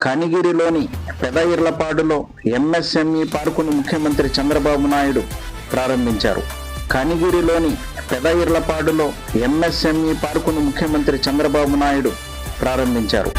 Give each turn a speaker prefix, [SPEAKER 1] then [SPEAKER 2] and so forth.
[SPEAKER 1] కనిగిరిలోని పెదయిర్లపాడులో MSME పార్కును ముఖ్యమంత్రి చంద్రబాబు నాయుడు ప్రారంభించారు. కనిగిరిలోని పెదయిర్లపాడులో MSME పార్కును ముఖ్యమంత్రి చంద్రబాబు నాయుడు ప్రారంభించారు.